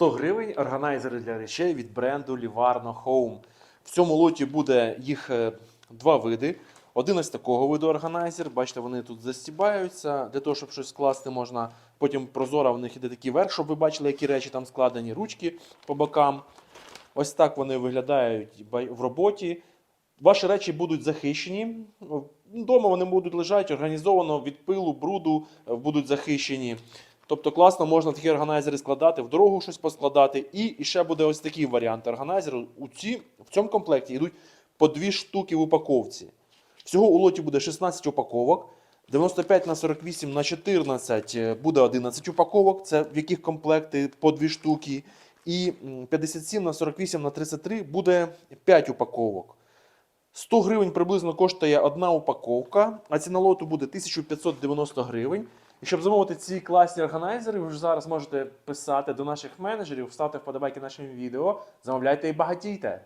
100 гривень органайзери для речей від бренду Livarno Home. В цьому лоті буде їх е, два види. Один ось такого виду органайзер. Бачите, вони тут застібаються. Для того, щоб щось скласти, можна. Потім прозора в них іде такий верх, щоб ви бачили, які речі там складені, ручки по бокам. Ось так вони виглядають в роботі. Ваші речі будуть захищені. Дома вони будуть лежати організовано від пилу, бруду е, будуть захищені. Тобто класно можна такі органайзери складати, в дорогу щось поскладати. І, ще буде ось такий варіант органайзеру. У ці, в цьому комплекті йдуть по дві штуки в упаковці. Всього у лоті буде 16 упаковок. 95 на 48 на 14 е, буде 11 упаковок, це в яких комплекти по дві штуки. І 57 на 48 на 33 буде 5 упаковок. 100 гривень приблизно коштує одна упаковка, а ціна лоту буде 1590 гривень. І щоб замовити ці класні органайзери, ви вже зараз можете писати до наших менеджерів, ставте вподобайки нашим відео, замовляйте і багатійте.